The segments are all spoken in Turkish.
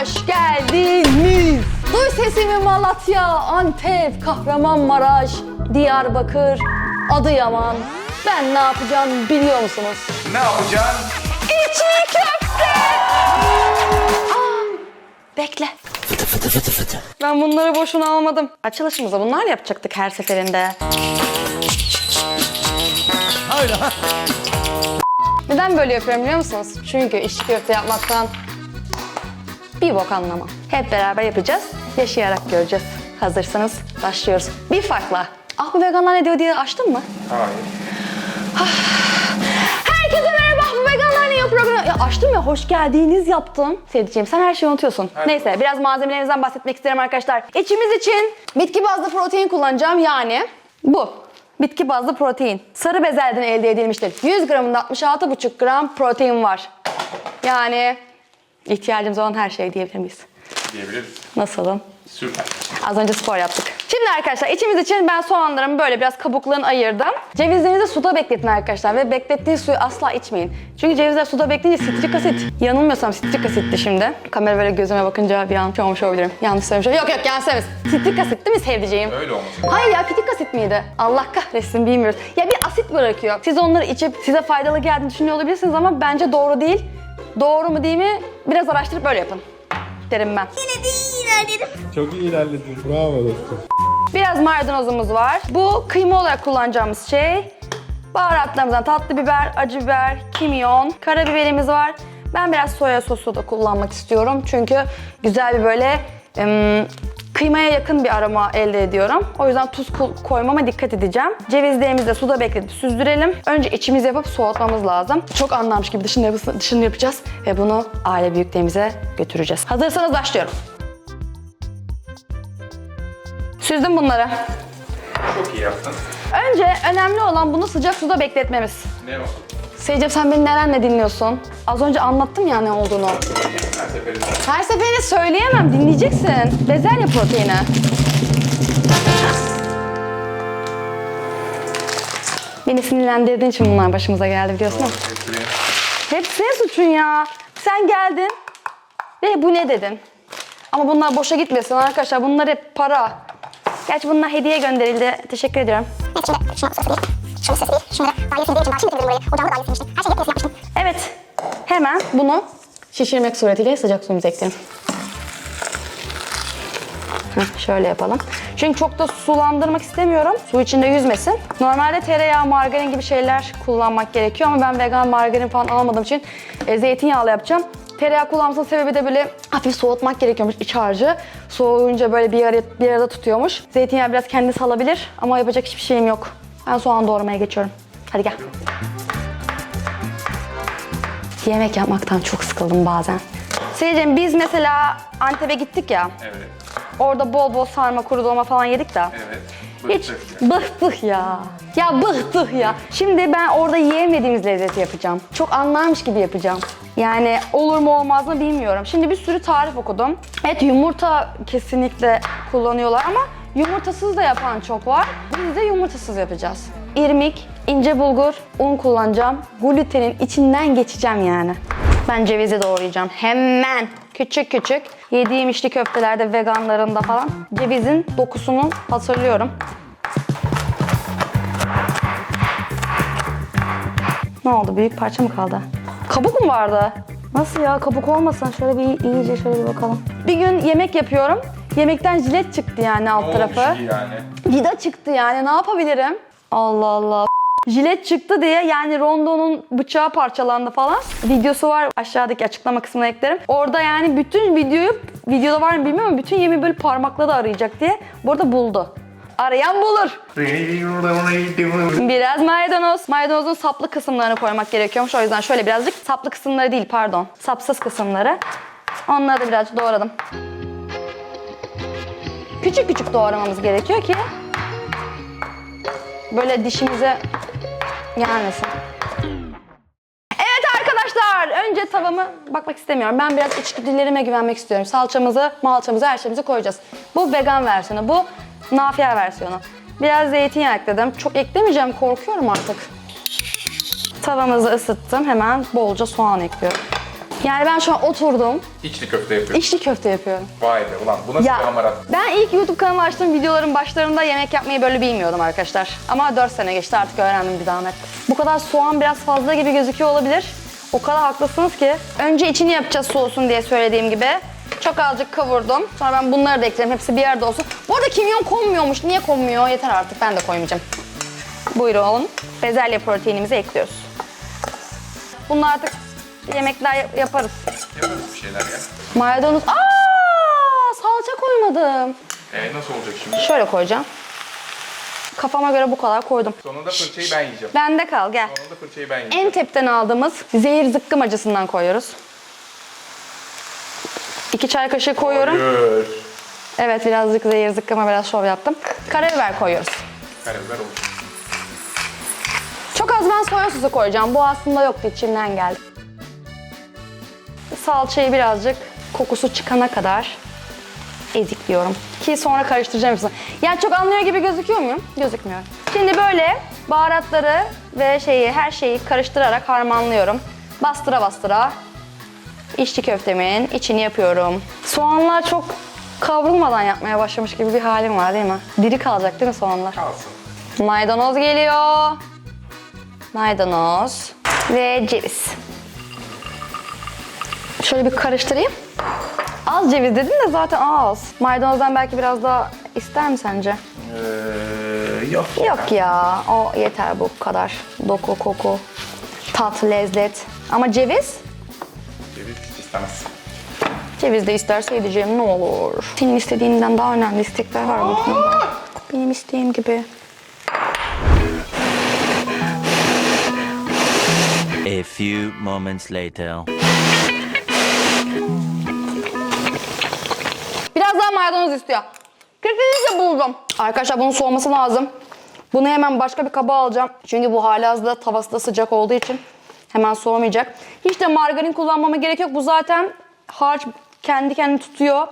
hoş geldiniz. Duy sesimi Malatya, Antep, Kahramanmaraş, Diyarbakır, Adıyaman. Ben ne yapacağım biliyor musunuz? Ne yapacaksın? İçi köfte! Aa, bekle. Ben bunları boşuna almadım. Açılışımızı bunlar yapacaktık her seferinde. Neden böyle yapıyorum biliyor musunuz? Çünkü içli köfte yapmaktan bir bok anlamam. Hep beraber yapacağız, yaşayarak göreceğiz. Hazırsanız başlıyoruz. Bir farkla. Ah bu veganlar ne diyor diye açtın mı? Hayır. Herkese merhaba bu veganlar ne yapıyor programı. Ya açtım ya hoş geldiniz yaptım. Sevdiceğim sen her şeyi unutuyorsun. Neyse biraz malzemelerimizden bahsetmek isterim arkadaşlar. İçimiz için bitki bazlı protein kullanacağım yani bu. Bitki bazlı protein. Sarı bezelden elde edilmiştir. 100 gramında 66,5 gram protein var. Yani ihtiyacımız olan her şey diyebilir miyiz? Diyebiliriz. Nasılım? Süper. Az önce spor yaptık. Şimdi arkadaşlar içimiz için ben soğanlarımı böyle biraz kabuklarını ayırdım. Cevizlerinizi suda bekletin arkadaşlar ve beklettiğiniz suyu asla içmeyin. Çünkü cevizler suda bekleyince sitrik asit. Yanılmıyorsam sitrik asitti şimdi. Kamera böyle gözüme bakınca bir an şey olmuş olabilirim. Yanlış söylemiş olabilirim. Yok yok yanlış söylemesin. Sitrik asit değil mi sevdiceğim? Öyle olması. Hayır ya pitik asit miydi? Allah kahretsin bilmiyoruz. Ya bir asit bırakıyor. Siz onları içip size faydalı geldiğini düşünüyor olabilirsiniz ama bence doğru değil. Doğru mu değil mi? Biraz araştırıp böyle yapın. Derim ben. Çok iyi ilerledin. Bravo dostum. Biraz maydanozumuz var. Bu kıyma olarak kullanacağımız şey. Baharatlarımızdan tatlı biber, acı biber, kimyon, karabiberimiz var. Ben biraz soya sosu da kullanmak istiyorum. Çünkü güzel bir böyle kıymaya yakın bir aroma elde ediyorum. O yüzden tuz ko- koymama dikkat edeceğim. Cevizlerimizi de suda bekletip süzdürelim. Önce içimiz yapıp soğutmamız lazım. Çok anlamış gibi dışını, yapısı- dışını yapacağız ve bunu aile büyüklerimize götüreceğiz. Hazırsanız başlıyorum. Süzdüm bunları. Çok iyi yaptın. Önce önemli olan bunu sıcak suda bekletmemiz. Ne o? Seyircim sen beni nerenle dinliyorsun? Az önce anlattım ya ne olduğunu. Her seferinde. Söyleyemem, dinleyeceksin. Bezelye proteini. Beni sinirlendirdiğin için bunlar başımıza geldi biliyorsun? Hepsini. Hep suçun ya. Sen geldin ve bu ne dedin? Ama bunlar boşa gitmesin arkadaşlar. Bunlar hep para. Gerçi bunlar hediye gönderildi. Teşekkür ediyorum. Evet şimdi şuna sırası değil. Şunu sırası değil. Şunları daha yeni sildiğim için daha şimdi temizledim burayı. Ocağımda daha yeni silmiştim. Her şeyi hep yapmıştım. Evet. Hemen bunu şişirmek suretiyle sıcak suyumuza ekleyelim. Heh, şöyle yapalım. Çünkü çok da sulandırmak istemiyorum. Su içinde yüzmesin. Normalde tereyağı, margarin gibi şeyler kullanmak gerekiyor ama ben vegan margarin falan almadığım için e, zeytinyağlı yapacağım. Tereyağı kullanmasının sebebi de böyle hafif soğutmak gerekiyormuş iç harcı. Soğuyunca böyle bir, araya, bir arada tutuyormuş. Zeytinyağı biraz kendi salabilir ama yapacak hiçbir şeyim yok. Ben soğan doğramaya geçiyorum. Hadi gel. Yemek yapmaktan çok sıkıldım bazen. Seyircim biz mesela Antep'e gittik ya. Evet. Orada bol bol sarma, kuru dolma falan yedik de. Evet. Hiç Bıktık ya. ya. Ya bıktık ya. Şimdi ben orada yiyemediğimiz lezzeti yapacağım. Çok anlarmış gibi yapacağım. Yani olur mu olmaz mı bilmiyorum. Şimdi bir sürü tarif okudum. Evet yumurta kesinlikle kullanıyorlar ama yumurtasız da yapan çok var. Biz de yumurtasız yapacağız. İrmik, ince bulgur, un kullanacağım. Glutenin içinden geçeceğim yani. Ben cevizi doğrayacağım. Hemen. Küçük küçük. Yediğim içli köftelerde, veganlarında falan cevizin dokusunu hatırlıyorum. Ne oldu? Büyük parça mı kaldı? Kabuk mu vardı? Nasıl ya? Kabuk olmasın. Şöyle bir iyice şöyle bir bakalım. Bir gün yemek yapıyorum. Yemekten jilet çıktı yani alt tarafı. yani? Vida çıktı yani ne yapabilirim? Allah Allah. Jilet çıktı diye yani Rondo'nun bıçağı parçalandı falan. Videosu var aşağıdaki açıklama kısmına eklerim. Orada yani bütün videoyu, videoda var mı bilmiyorum ama bütün yemeği böyle parmakla da arayacak diye. Bu arada buldu. Arayan bulur. Biraz maydanoz. Maydanozun saplı kısımlarını koymak gerekiyormuş. O yüzden şöyle birazcık saplı kısımları değil pardon. Sapsız kısımları. Onları da birazcık doğradım. Küçük küçük doğramamız gerekiyor ki böyle dişimize gelmesin. Evet arkadaşlar önce tavamı bakmak istemiyorum. Ben biraz içgüdülerime güvenmek istiyorum. Salçamızı, malçamızı, her şeyimizi koyacağız. Bu vegan versiyonu, bu nafiye versiyonu. Biraz zeytinyağı ekledim. Çok eklemeyeceğim korkuyorum artık. Tavamızı ısıttım. Hemen bolca soğan ekliyorum. Yani ben şu an oturdum, İçli köfte yapıyorsun. içli köfte yapıyorum. Vay be ulan bu nasıl Ya bir hamarat? ben ilk YouTube kanalı açtığım videoların başlarında yemek yapmayı böyle bilmiyordum arkadaşlar. Ama 4 sene geçti artık öğrendim bir zahmet. Bu kadar soğan biraz fazla gibi gözüküyor olabilir. O kadar haklısınız ki. Önce içini yapacağız soğusun diye söylediğim gibi. Çok azıcık kavurdum. Sonra ben bunları da eklerim. Hepsi bir yerde olsun. Bu arada kimyon konmuyormuş. Niye konmuyor? Yeter artık. Ben de koymayacağım. Buyurun. Bezelye proteinimizi ekliyoruz. Bunu artık yemekler yap- yaparız. Yaparız bir şeyler ya. Maydanoz. Aa, salça koymadım. Ee, nasıl olacak şimdi? Şöyle koyacağım. Kafama göre bu kadar koydum. Sonunda fırçayı ben yiyeceğim. Bende kal gel. Sonunda fırçayı ben yiyeceğim. Entep'ten aldığımız zehir zıkkım acısından koyuyoruz. İki çay kaşığı koyuyorum. Hayır. Evet birazcık zehir zıkkıma biraz şov yaptım. Karabiber koyuyoruz. Karabiber olacak. Çok az ben soya sosu koyacağım. Bu aslında yoktu içimden geldi. Salçayı birazcık kokusu çıkana kadar ezikliyorum. Ki sonra karıştıracağım hepsini. Yani çok anlıyor gibi gözüküyor muyum? Gözükmüyorum. Şimdi böyle baharatları ve şeyi her şeyi karıştırarak harmanlıyorum. Bastıra bastıra içli köftemin içini yapıyorum. Soğanlar çok kavrulmadan yapmaya başlamış gibi bir halim var değil mi? Diri kalacak değil mi soğanlar? Kalsın. Maydanoz geliyor. Maydanoz ve ceviz. Şöyle bir karıştırayım. Az ceviz dedin de zaten az. Maydanozdan belki biraz daha ister mi sence? Ee, yok. Yok ya, o yeter bu kadar. Doku, koku, tat, lezzet. Ama ceviz, Ceviz istemez. ceviz de isterse edeceğim ne olur. Senin istediğinden daha önemli istekler var bu konuda. Benim isteğim gibi. A few moments later. Maydanoz istiyor. Kesinlikle buldum. Arkadaşlar bunun soğuması lazım. Bunu hemen başka bir kaba alacağım. Çünkü bu halihazırda tavası da sıcak olduğu için hemen soğumayacak. Hiç de margarin kullanmama gerek yok. Bu zaten harç kendi kendini tutuyor.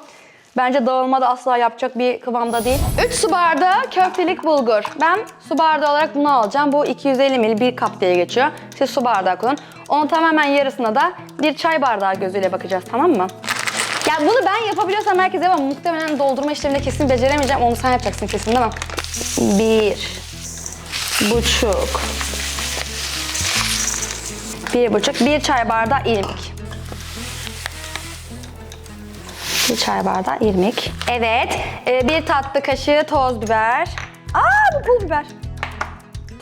Bence dağılma da asla yapacak bir kıvamda değil. 3 su bardağı köftelik bulgur. Ben su bardağı olarak bunu alacağım. Bu 250 ml bir kap diye geçiyor. Siz su bardağı kullanın. Onun tamamen yarısına da bir çay bardağı gözüyle bakacağız tamam mı? Ya bunu ben yapabiliyorsam herkes yapar. Muhtemelen doldurma işlemini kesin beceremeyeceğim. Onu sen yapacaksın kesin değil mi? Bir buçuk bir buçuk bir çay bardağı irmik. Bir çay bardağı irmik. Evet. e, bir tatlı kaşığı toz biber. Aa bu pul biber.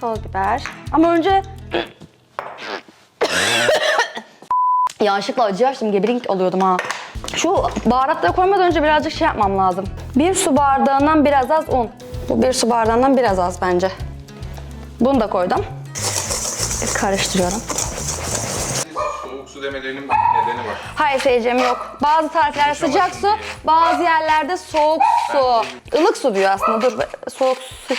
Toz biber. Ama önce Yanlışlıkla acı açtım. Gebelik oluyordum ha. Şu baharatları koymadan önce birazcık şey yapmam lazım. Bir su bardağından biraz az un. Bu bir su bardağından biraz az bence. Bunu da koydum. Karıştırıyorum. Soğuk su demelerinin nedeni var. Hayır seyircim yok. Bazı tariflerde sıcak su, bazı yerlerde soğuk su. Ilık su diyor aslında. Dur soğuk su.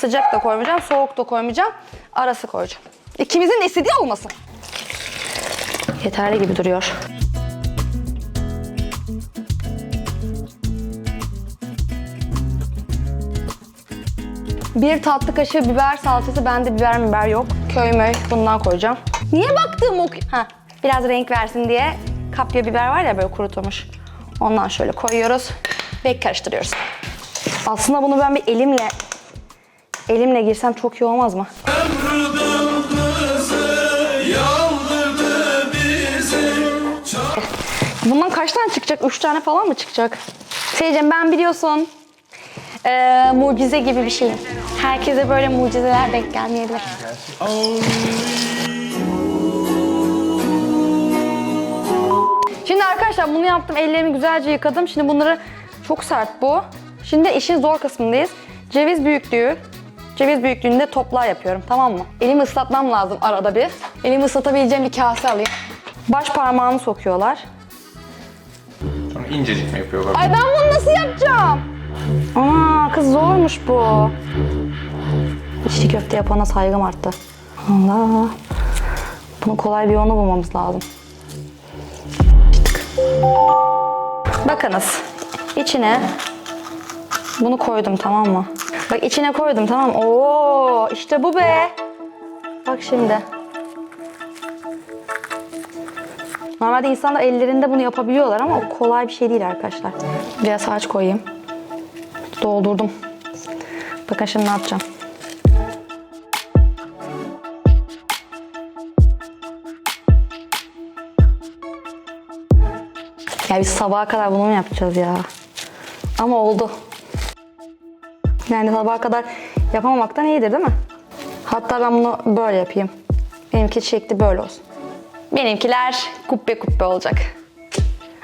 Sıcak da koymayacağım, soğuk da koymayacağım. Arası koyacağım. İkimizin istediği olmasın. Yeterli gibi duruyor. Bir tatlı kaşığı biber salçası. Bende biber biber yok. Köy möy bundan koyacağım. Niye baktım o... Ha, biraz renk versin diye kapya biber var ya böyle kurutulmuş. Ondan şöyle koyuyoruz ve karıştırıyoruz. Aslında bunu ben bir elimle elimle girsem çok iyi olmaz mı? Bundan kaç tane çıkacak? Üç tane falan mı çıkacak? Seyircim ben biliyorsun eee, mucize gibi bir şeyim. Herkese böyle mucizeler denk gelmeyebilir. Şimdi arkadaşlar bunu yaptım. Ellerimi güzelce yıkadım. Şimdi bunları çok sert bu. Şimdi işin zor kısmındayız. Ceviz büyüklüğü. Ceviz büyüklüğünde toplar yapıyorum tamam mı? Elimi ıslatmam lazım arada bir. Elimi ıslatabileceğim bir kase alayım. Baş parmağını sokuyorlar. Sonra incecik mi yapıyorlar? Ay ben bunu nasıl yapacağım? Aa kız zormuş bu. İçli köfte yapana saygım arttı. Allah. Bunun kolay bir yolunu bulmamız lazım. Bakınız. içine bunu koydum tamam mı? Bak içine koydum tamam mı? Oo işte bu be. Bak şimdi. Normalde insanlar ellerinde bunu yapabiliyorlar ama o kolay bir şey değil arkadaşlar. Biraz harç koyayım. Doldurdum. Bakın şimdi ne yapacağım. Ya biz sabaha kadar bunu mu yapacağız ya? Ama oldu. Yani sabaha kadar yapamamaktan iyidir değil mi? Hatta ben bunu böyle yapayım. Benimki şekli böyle olsun. Benimkiler kubbe kubbe olacak.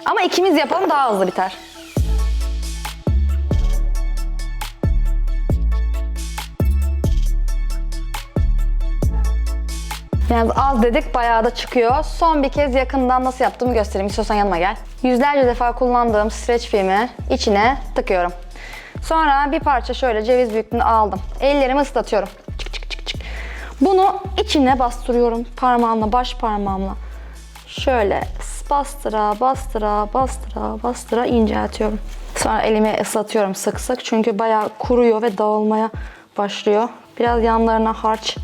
Ama ikimiz yapalım daha hızlı biter. Biraz az dedik bayağı da çıkıyor. Son bir kez yakından nasıl yaptığımı göstereyim. İstiyorsan yanıma gel. Yüzlerce defa kullandığım streç filmi içine tıkıyorum. Sonra bir parça şöyle ceviz büyüklüğünde aldım. Ellerimi ıslatıyorum. Çık çık çık çık. Bunu içine bastırıyorum parmağımla, baş parmağımla. Şöyle bastıra bastıra bastıra bastıra inceltiyorum. Sonra elimi ıslatıyorum sık sık çünkü bayağı kuruyor ve dağılmaya başlıyor. Biraz yanlarına harç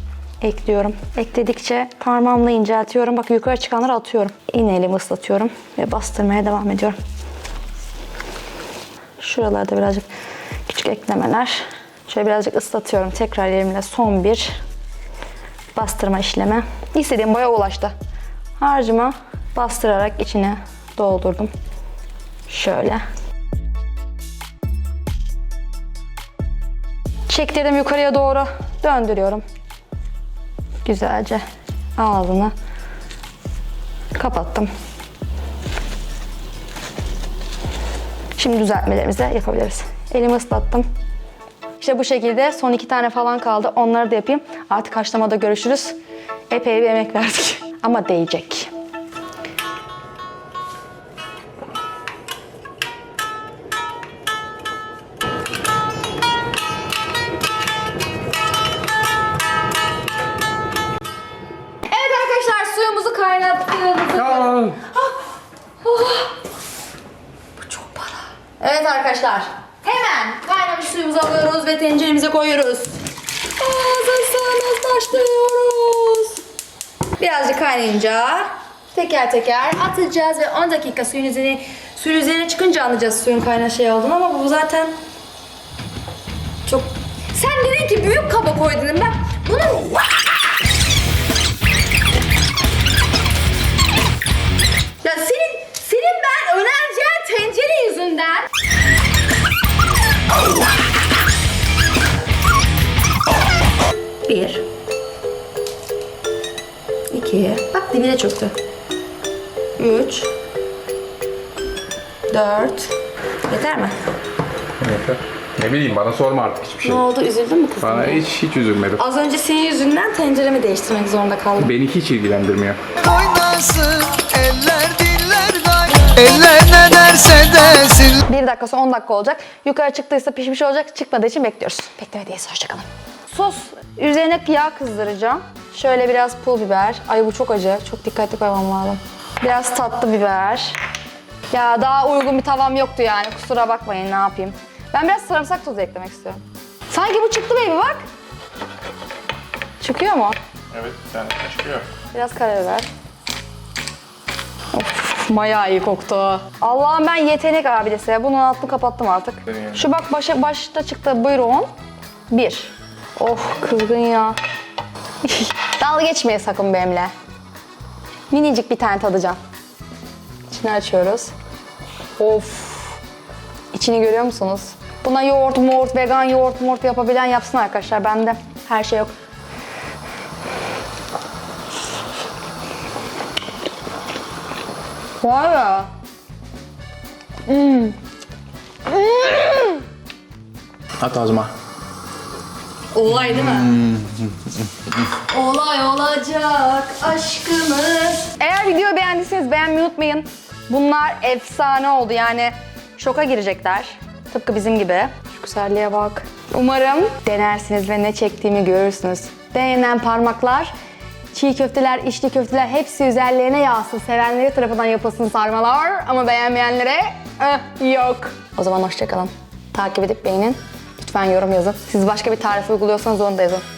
ekliyorum. Ekledikçe parmağımla inceltiyorum. Bak yukarı çıkanları atıyorum. Yine elimi ıslatıyorum ve bastırmaya devam ediyorum. Şuralarda birazcık küçük eklemeler. Şöyle birazcık ıslatıyorum. Tekrar elimle son bir bastırma işlemi. İstediğim boya ulaştı. Harcımı bastırarak içine doldurdum. Şöyle. Çektirdim yukarıya doğru döndürüyorum. Güzelce ağzını kapattım. Şimdi düzeltmelerimizi yapabiliriz. Elimi ıslattım. İşte bu şekilde son iki tane falan kaldı. Onları da yapayım. Artık haşlamada görüşürüz. Epey bir emek verdik. Ama değecek. Suyumuzu kaynattık. Bu çok para. Evet arkadaşlar. Hemen kaynamış suyumuzu alıyoruz ve tenceremize koyuyoruz. Ağzını başlıyoruz. Birazcık kaynayınca teker teker atacağız ve 10 dakika suyun üzerine suyun üzerine çıkınca anlayacağız suyun kaynağı şey olduğunu ama bu zaten çok sen dedin ki büyük kaba koy dedim ben bunu Dört. Yeter mi? Yeter. Ne bileyim bana sorma artık hiçbir şey. Ne oldu? Üzüldün mü kızım? Bana hiç hiç üzülmedim. Az önce senin yüzünden tenceremi değiştirmek zorunda kaldım. Beni hiç ilgilendirmiyor. oynasın Eller diller Eller ne derse desin Bir dakika sonra 10 dakika olacak. Yukarı çıktıysa pişmiş olacak. Çıkmadığı için bekliyoruz. Beklemediyiz. Hoşçakalın. Sos üzerine yağ kızdıracağım. Şöyle biraz pul biber. Ay bu çok acı. Çok dikkatli koymam lazım. Biraz tatlı biber. Ya daha uygun bir tavam yoktu yani. Kusura bakmayın ne yapayım. Ben biraz sarımsak tozu eklemek istiyorum. Sanki bu çıktı baby bak. Çıkıyor mu? Evet bir tane çıkıyor. Biraz karabiber. Of, maya iyi koktu. Allah'ım ben yetenek abidesi. Bunun altını kapattım artık. Deneyelim. Şu bak başa, başta çıktı. Buyurun. Bir. Oh kızgın ya. Dalga geçmeyin sakın benimle. Minicik bir tane tadacağım. İçini açıyoruz. Of. İçini görüyor musunuz? Buna yoğurt, moğurt, vegan yoğurt, moğurt yapabilen yapsın arkadaşlar. Bende her şey yok. Var ya. At ağzıma. Olay değil mi? Olay olacak aşkımız. Eğer videoyu beğendiyseniz beğenmeyi unutmayın. Bunlar efsane oldu yani şoka girecekler. Tıpkı bizim gibi. Şu güzelliğe bak. Umarım denersiniz ve ne çektiğimi görürsünüz. Beğenen parmaklar, çiğ köfteler, içli köfteler hepsi üzerlerine yağsın. Sevenleri tarafından yapılsın sarmalar ama beğenmeyenlere eh, yok. O zaman hoşçakalın. Takip edip beğenin. Lütfen yorum yazın. Siz başka bir tarif uyguluyorsanız onu da yazın.